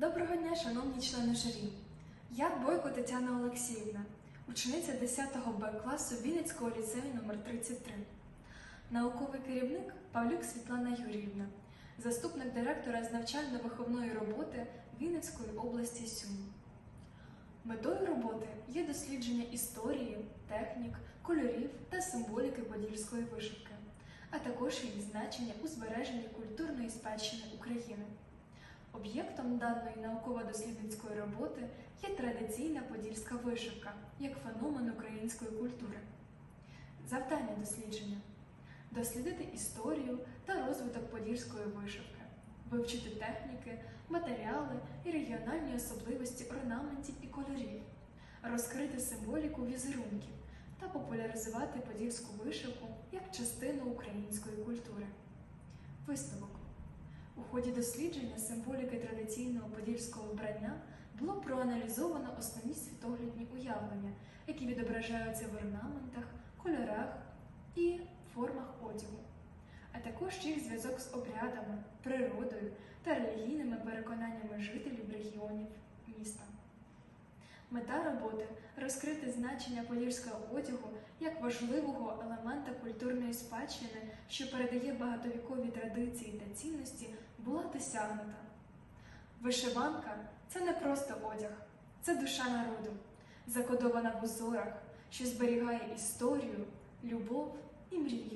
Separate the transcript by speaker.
Speaker 1: Доброго дня, шановні члени журі. Я Бойко Тетяна Олексіївна, учениця 10 Б класу Вінницького ліцею номер 33 науковий керівник Павлюк Світлана Юріївна, заступник директора з навчально-виховної роботи Вінницької області Сюм. Метою роботи є дослідження історії, технік, кольорів та символіки подільської вишивки, а також її значення у збереженні культурної спадщини України. Об'єктом даної науково-дослідницької роботи є традиційна подільська вишивка як феномен української культури. Завдання дослідження дослідити історію та розвиток подільської вишивки, вивчити техніки, матеріали і регіональні особливості орнаментів і кольорів, розкрити символіку візерунків та популяризувати подільську вишивку як частину української культури. Висновок у ході дослідження символіки традиційного подільського вбрання було проаналізовано основні світоглядні уявлення, які відображаються в орнаментах, кольорах і формах одягу, а також їх зв'язок з обрядами, природою та релігійними переконаннями жителів регіонів міста. Мета роботи розкрити значення подільського одягу як важливого елемента культурної спадщини, що передає багатовікові традиції та цінності, була досягнута. Вишиванка це не просто одяг, це душа народу, закодована в узорах, що зберігає історію, любов і мрію.